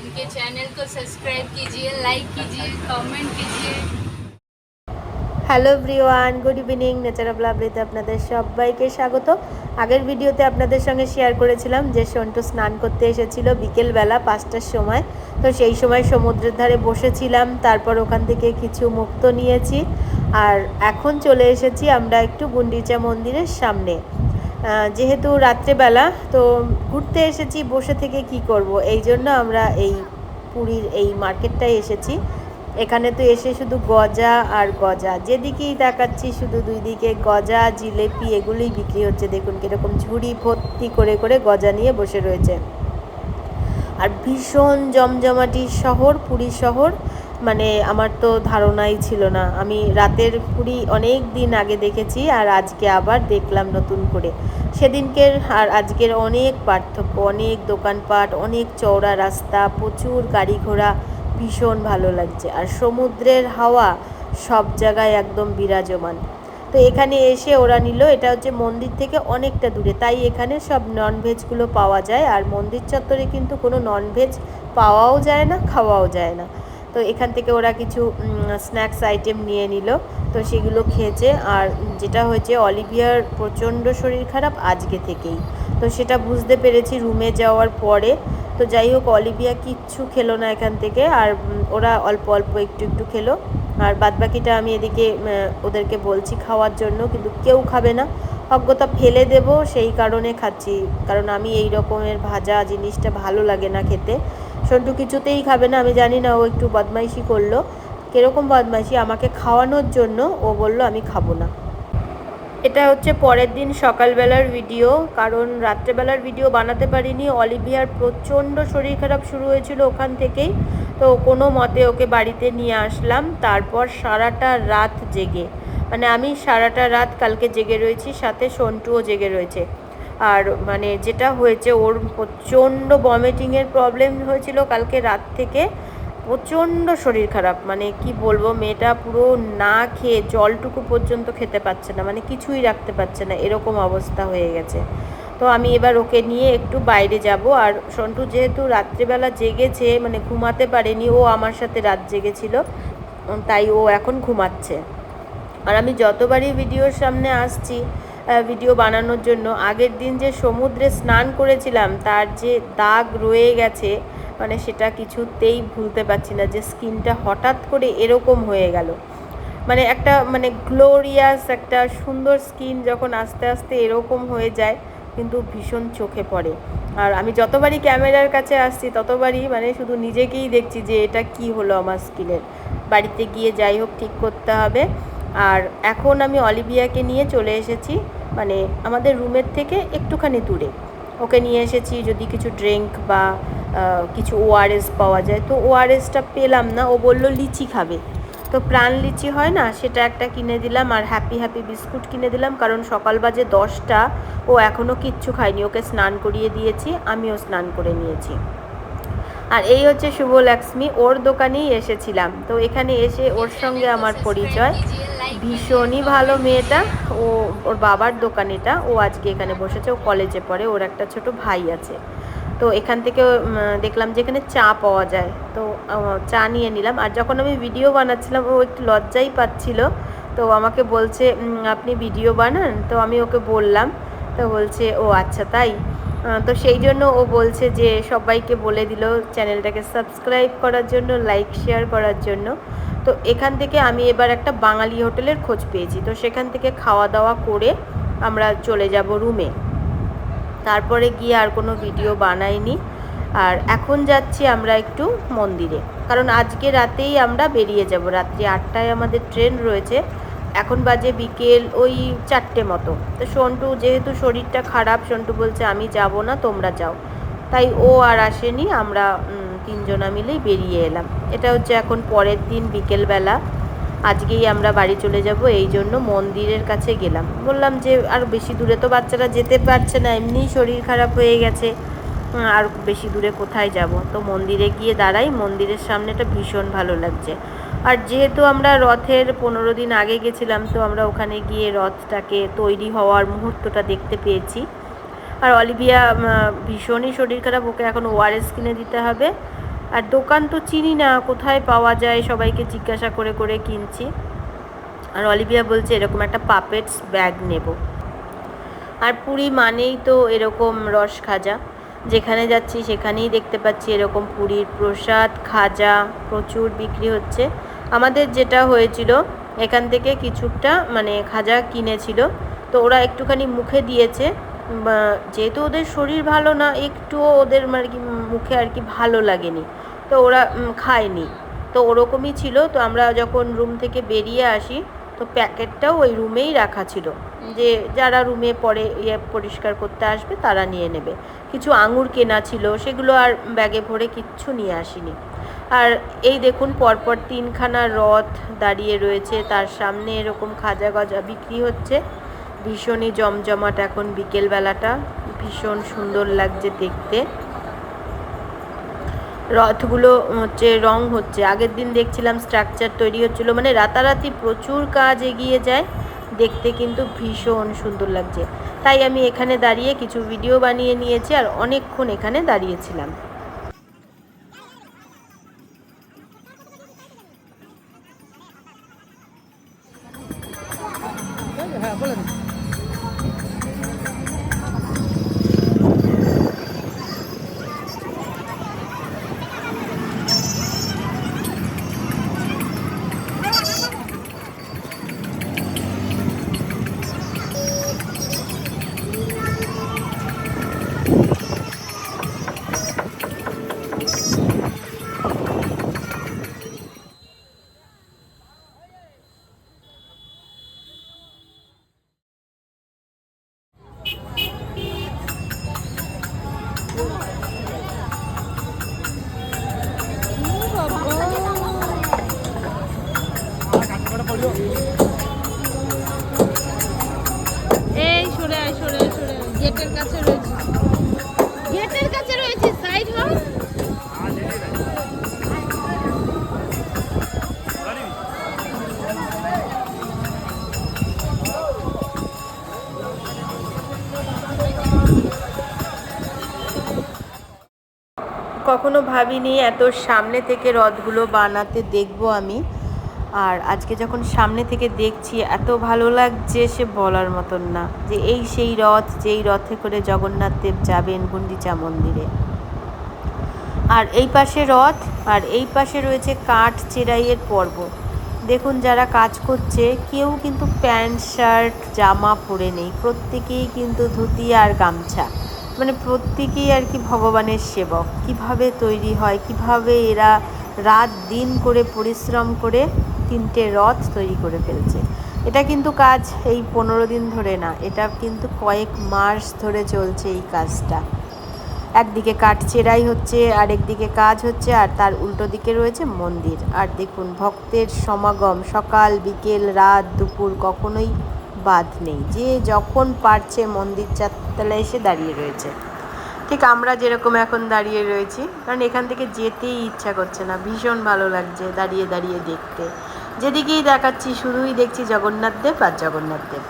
इनके चैनल को सब्सक्राइब कीजिए लाइक कीजिए कमेंट कीजिए hello everyone good evening nature লাভলিতে আপনাদের সবাইকে স্বাগত আগের ভিডিওতে আপনাদের সঙ্গে শেয়ার করেছিলাম যে সন্টু স্নান করতে এসেছিল বিকেলবেলা পাঁচটার সময় তো সেই সময় সমুদ্রের ধারে বসেছিলাম তারপর ওখান থেকে কিছু মুক্ত নিয়েছি আর এখন চলে এসেছি আমরা একটু গুন্ডিচা মন্দিরের সামনে আহ, যেহেতু রাত্রেবেলা, তো ঘুরতে এসেছি, বসে থেকে কি করব? এই জন্য আমরা এই পুরীর এই মার্কেটটায় এসেছি। এখানে তো এসে শুধু গজা আর গজা, যেদিকেই তাকাচ্ছি শুধু দুই দিকে গজা, জিলেপি এগুলোই বিক্রি হচ্ছে। দেখুন কীরকম ঝুড়ি ভর্তি করে করে গজা নিয়ে বসে রয়েছে। আর ভীষণ জমজমাটি শহর, পুরী শহর। মানে আমার তো ধারণাই ছিল না। আমি রাতের পুরী অনেক দিন আগে দেখেছি আর আজকে আবার দেখলাম নতুন করে। সেদিনকের আর আজকের অনেক পার্থক্য, অনেক দোকানপাট, অনেক চওড়া রাস্তা, প্রচুর গাড়ি ঘোড়া, ভীষণ ভালো লাগছে। আর সমুদ্রের হাওয়া সব জায়গায় একদম বিরাজমান। তো এখানে এসে ওরা নিল, এটা হচ্ছে মন্দির থেকে অনেকটা দূরে, তাই এখানে সব ননভেজগুলো পাওয়া যায়। আর মন্দির চত্বরে কিন্তু কোনো ননভেজ পাওয়াও যায় না, খাওয়াও যায় না। তো এখান থেকে ওরা কিছু স্ন্যাক্স আইটেম নিয়ে নিল। তো সেগুলো খেয়েছে। আর যেটা হয়েছে, অলিভিয়ার প্রচণ্ড শরীর খারাপ আজকে থেকেই। তো সেটা বুঝতে পেরেছি রুমে যাওয়ার পরে। তো যাই হোক, অলিভিয়া কিচ্ছু খেলো না এখান থেকে। আর ওরা অল্প অল্প একটু একটু খেলো। আর বাদবাকিটা আমি এদিকে ওদেরকে বলছি খাওয়ার জন্য, কিন্তু কেউ খাবে না। অজ্ঞতা ফেলে দেব, সেই কারণে খাচ্ছি। কারণ আমি এই রকমের ভাজা জিনিসটা ভালো লাগে না খেতে। সন্টু কিছুতেই খাবে না, আমি জানি না, ও একটু বদমাইশি করল। কীরকম বদমাইশি? আমাকে খাওয়ানোর জন্য ও বলল, আমি খাব না। এটা হচ্ছে পরের দিন সকালবেলার ভিডিও, কারণ রাত্রেবেলার ভিডিও বানাতে পারিনি। অলিভিয়ার প্রচণ্ড শরীর খারাপ শুরু হয়েছিল ওখান থেকেই, তো কোনো মতে ওকে বাড়িতে নিয়ে আসলাম। তারপর সারাটা রাত জেগে মানে আমি সারাটা রাত কালকে জেগে রয়েছি, সাথে সন্টুও জেগে রয়েছে। আর মানে যেটা হয়েছে, ওর প্রচণ্ড ভমিটিংয়ের প্রবলেম হয়েছিল কালকে রাত থেকে। প্রচণ্ড শরীর খারাপ মানে কি বলব, মেয়েটা পুরো না খেয়ে জলটুকু পর্যন্ত খেতে পারছে না মানে কিছুই রাখতে পারছে না, এরকম অবস্থা হয়ে গেছে। তো আমি এবার ওকে নিয়ে একটু বাইরে যাব, আর সন্টু যেহেতু রাত্রেবেলা জেগেছে মানে ঘুমাতে পারেনি, ও আমার সাথে রাত জেগেছিল, তাই ও এখন ঘুমাচ্ছে। আর আমি যতবারই ভিডিওর সামনে আসছি ভিডিও বানানোর জন্য। আগের দিন যে সমুদ্রে স্নান করেছিলাম, তার যে দাগ রয়ে গেছে মানে সেটা কিছুতেই ভুলতে পারছি না, যে স্কিনটা হঠাৎ করে এরকম হয়ে গেল। মানে একটা মানে গ্লোরিয়াস একটা সুন্দর স্কিন যখন আস্তে আস্তে এরকম হয়ে যায়, কিন্তু ভীষণ চোখে পড়ে। আর আমি যতবারই ক্যামেরার কাছে আসছি, ততবারই মানে শুধু নিজেকেই দেখছি যে এটা কি হলো আমার স্কিনের। বাড়িতে গিয়ে যাই হোক, ঠিক করতে হবে। আর এখন আমি অলিভিয়াকে নিয়ে চলে এসেছি মানে আমাদের রুমের থেকে একটুখানি দূরে। ওকে নিয়ে এসেছি যদি কিছু ড্রিঙ্ক বা কিছু ওআরএস পাওয়া যায়। তো ওআরএসটা পেলাম না, ও বলল লিচি খাবে। তো প্রাণ লিচি হয় না, সেটা একটা কিনে দিলাম আর হ্যাপি হ্যাপি বিস্কুট কিনে দিলাম, কারণ সকাল বাজে দশটা, ও এখনও কিচ্ছু খায়নি। ওকে স্নান করিয়ে দিয়েছি, আমিও স্নান করে নিয়েছি। আর এই হচ্ছে শুভ লক্ষ্মী ওর দোকানেই এসেছিলাম। তো এখানে এসে ওর সঙ্গে আমার পরিচয়। ভীষণই ভালো মেয়েটা। ও, ওর বাবার দোকান এটা ও আজকে এখানে বসেছে। ও কলেজে পড়ে। ওর একটা ছোট ভাই আছে। তো এখান থেকে দেখলাম যে এখানে চা পাওয়া যায়। তো চা নিয়ে নিলাম। আর যখন আমি ভিডিও বানাচ্ছিলাম, ও একটু লজ্জাই পাচ্ছিল। তো আমাকে বলছে আপনি ভিডিও বানান? তো আমি ওকে বললাম। তো বলছে, ও আচ্ছা তাই। তো সেই জন্য ও বলছে যে, সবাইকে বলে দিল চ্যানেলটাকে সাবস্ক্রাইব করার জন্য লাইক শেয়ার করার জন্য। তো এখান থেকে আমি এবার একটা বাঙালি হোটেলের খোঁজ পেয়েছি। তো সেখান থেকে খাওয়া দাওয়া করে আমরা চলে যাব রুমে। তারপরে গিয়ে আর কোনো ভিডিও বানাইনি। আর এখন যাচ্ছি আমরা একটু মন্দিরে। কারণ আজকে রাতেই আমরা বেরিয়ে যাব। রাত্রি আটটায় আমাদের ট্রেন রয়েছে। এখন বাজে বিকেল ওই চারটে মতো। তো সন্টু, যেহেতু শরীরটা খারাপ, সন্টু বলছে, আমি যাব না, তোমরা যাও। তাই ও আর আসেনি। আমরা তিনজনা মিলেই বেরিয়ে এলাম। এটা হচ্ছে এখন পরের দিন বিকেলবেলা। আজকেই আমরা বাড়ি চলে যাব, এই জন্য মন্দিরের কাছে গেলাম। বললাম যে, আর বেশি দূরে তো বাচ্চারা যেতে পারছে না, এমনিই শরীর খারাপ হয়ে গেছে। আর বেশি দূরে কোথায় যাব? তো মন্দিরে গিয়ে দাঁড়াই, মন্দিরের সামনেটা ভীষণ ভালো লাগছে। আর যেহেতু আমরা রথের পনেরো দিন আগে গেছিলাম, তো আমরা ওখানে গিয়ে রথটাকে তৈরি হওয়ার মুহূর্তটা দেখতে পেয়েছি। আর অলিভিয়া ভীষণই শরীর খারাপ, ওকে এখন ওআরএস কিনে দিতে হবে। আর দোকান তো চিনি না, কোথায় পাওয়া যায়, সবাইকে জিজ্ঞাসা করে করে কিনছি। আর অলিভিয়া বলছে, এরকম একটা পাপেটস ব্যাগ নেব। আর পুরী মানেই তো এরকম রস খাজা। যেখানে যাচ্ছি, সেখানেই দেখতে পাচ্ছি এরকম পুরীর প্রসাদ, খাজা প্রচুর বিক্রি হচ্ছে। আমাদের যেটা হয়েছিল, এখান থেকে কিছুটা মানে খাজা কিনেছিল। তো ওরা একটুখানি মুখে দিয়েছে। যেহেতু ওদের শরীর ভালো না, একটুও ওদের আর কি মুখে আর কি ভালো লাগেনি। তো ওরা খায়নি। তো ওরকমই ছিল। তো আমরা যখন রুম থেকে বেরিয়ে আসি, তো প্যাকেটটাও ওই রুমেই রাখা ছিল। যে যারা রুমে পরে ইয়ে পরিষ্কার করতে আসবে, তারা নিয়ে নেবে। কিছু আঙুর কেনা ছিল, সেগুলো আর ব্যাগে ভরে কিচ্ছু নিয়ে আসিনি। আর এই দেখুন, পরপর তিনখানা রথ দাঁড়িয়ে রয়েছে। তার সামনে এরকম খাজা গজা বিক্রি হচ্ছে। ভীষণই জমজমাট এখন বিকেলবেলাটা। ভীষণ সুন্দর লাগছে দেখতে। রথগুলো হচ্ছে, রং হচ্ছে। আগের দিন দেখছিলাম স্ট্রাকচার তৈরি হচ্ছিল মানে রাতারাতি প্রচুর কাজ এগিয়ে যায়। দেখতে কিন্তু ভীষণ সুন্দর লাগছে। তাই আমি এখানে দাঁড়িয়ে কিছু ভিডিও বানিয়ে নিয়েছি আর অনেকক্ষণ এখানে দাঁড়িয়েছিলাম। গেটের কাছে রয়েছে। গেটের কাছে রয়েছে সাইড হ কখনো ভাবিনি এত সামনে থেকে রথগুলো বানাতে দেখব আমি। আর আজকে যখন সামনে থেকে দেখছি, এত ভালো লাগছে সে বলার মতন না যে এই সেই রথ, যেই রথে করে জগন্নাথ দেব যাবেন গুন্ডিচা মন্দিরে। আর এই পাশে রথ, আর এই পাশে রয়েছে কাঠ চেরাইয়ের পর্ব। দেখুন যারা কাজ করছে, কেউ কিন্তু প্যান্ট, শার্ট, জামা পরে নেই। প্রত্যেকেই কিন্তু ধুতি আর গামছা। মানে প্রত্যেকেই আর কি ভগবানের সেবক। কীভাবে তৈরি হয়, কীভাবে এরা রাত দিন করে পরিশ্রম করে তিনটে রথ তৈরি করে ফেলছে। এটা কিন্তু কাজ এই পনেরো দিন ধরে না, এটা কিন্তু কয়েক মাস ধরে চলছে এই কাজটা। একদিকে কাঠ চেরাই হচ্ছে আর একদিকে কাজ হচ্ছে, আর তার উল্টো দিকে রয়েছে মন্দির। আর দেখুন, ভক্তের সমাগম সকাল, বিকেল, রাত, দুপুর কখনোই বাদ নেই। যে যখন পারছে মন্দির চারতলায় এসে দাঁড়িয়ে রয়েছে। ঠিক আমরা যেরকম এখন দাঁড়িয়ে রয়েছি, কারণ এখান থেকে যেতেই ইচ্ছা করছে না। ভীষণ ভালো লাগছে দাঁড়িয়ে দাঁড়িয়ে দেখতে। যেদিকেই দেখাচ্ছি শুধুই দেখছি জগন্নাথ দেব আর জগন্নাথ দেব।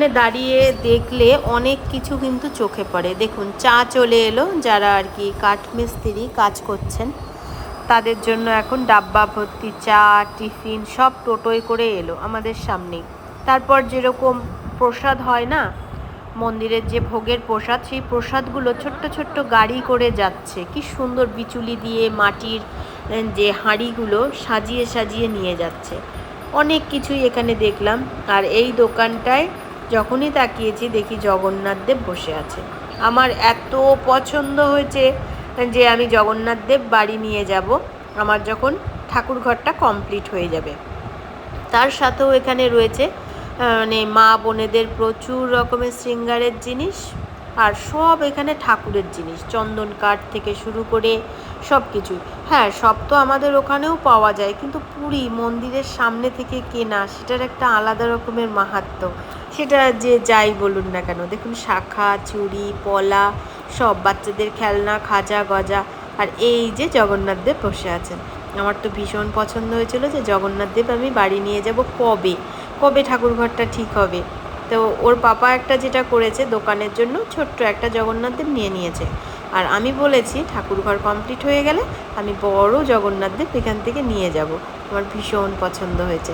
এখানে দাঁড়িয়ে দেখলে অনেক কিছু কিন্তু চোখে পড়ে। দেখুন, চা চলে এলো, যারা আর কি কাঠমিস্ত্রি কাজ করছেন, তাদের জন্য এখন ডাব্বা ভর্তি চা, টিফিন সব টোটোয় করে এলো আমাদের সামনেই। তারপর যেরকম প্রসাদ হয় না, মন্দিরের যে ভোগের প্রসাদ, সেই প্রসাদগুলো ছোট্ট ছোট্ট গাড়ি করে যাচ্ছে। কি সুন্দর বিচুলি দিয়ে মাটির যে হাঁড়িগুলো সাজিয়ে সাজিয়ে নিয়ে যাচ্ছে। অনেক কিছুই এখানে দেখলাম। আর এই দোকানটায় যখনই তাকিয়েছি, দেখি জগন্নাথ দেব বসে আছে। আমার এত পছন্দ হয়েছে যে আমি জগন্নাথ দেব বাড়ি নিয়ে যাব। আমার যখন ঠাকুর ঘরটা কমপ্লিট হয়ে যাবে। তার সাথেও এখানে রয়েছে মানে মা বোনেদের প্রচুর রকমের শৃঙ্গারের জিনিস আর সব এখানে ঠাকুরের জিনিস। চন্দন কাঠ থেকে শুরু করে সব কিছু হ্যাঁ সব তো আমাদের ওখানেও পাওয়া যায়, কিন্তু পুরী মন্দিরের সামনে থেকে কেনা, সেটার একটা আলাদা রকমের মাহাত্ম্য। সেটা যে যাই বলুন না কেন, দেখুন শাখা, চুড়ি, পলা, সব বাচ্চাদের খেলনা খাজা গজা, আর এই যে জগন্নাথ দেব বসে আছেন। আমার তো ভীষণ পছন্দ হয়েছিল যে জগন্নাথ দেব আমি বাড়ি নিয়ে যাব কবে? কবে ঠাকুর ঘরটা ঠিক হবে? তো ওর পাপা একটা যেটা করেছে দোকানের জন্য, ছোট্ট একটা জগন্নাথ দেব নিয়ে নিয়েছে। আর আমি বলেছি, ঠাকুর ঘর কমপ্লিট হয়ে গেলে আমি বড় জগন্নাথ দেব এখান থেকে নিয়ে যাব। আমার ভীষণ পছন্দ হয়েছে।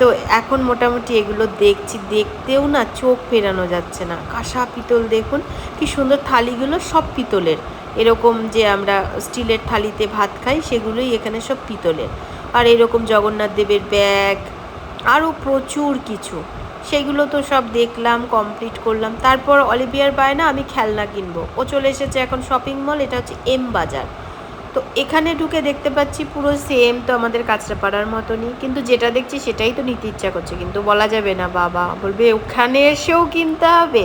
তো এখন মোটামুটি এগুলো দেখছি, দেখতেও না চোখ ফেরানো যাচ্ছে না। কাঁসা পিতল দেখুন, কি সুন্দর থালিগুলো সব পিতলের। এরকম যে আমরা স্টিলের থালিতে ভাত খাই, সেগুলোই এখানে সব পিতলের। আর এরকম জগন্নাথ দেবের ব্যাগ, আরও প্রচুর কিছু। সেগুলো তো সব দেখলাম কমপ্লিট করলাম। তারপর অলিভিয়ার বায়না আমি খেলনা কিনবো। ও চলে এসেছে এখন শপিং মল এটা হচ্ছে এম বাজার। তো এখানে ঢুকে দেখতে পাচ্ছি পুরো সেম তো আমাদের কাঁচরাপাড়ার মতনই। কিন্তু যেটা দেখছি সেটাই তো নিতে ইচ্ছা করছে, কিন্তু বলা যাবে না, বাবা। বলবে, ওখানে এসেও কিনতে হবে।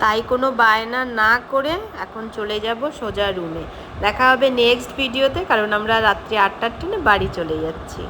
তাই কোনো বায়না না করে এখন চলে যাব সোজা রুমে দেখা হবে নেক্সট ভিডিওতে কারণ আমরা রাত্রি আটটার ট্রেনে বাড়ি চলে যাচ্ছি।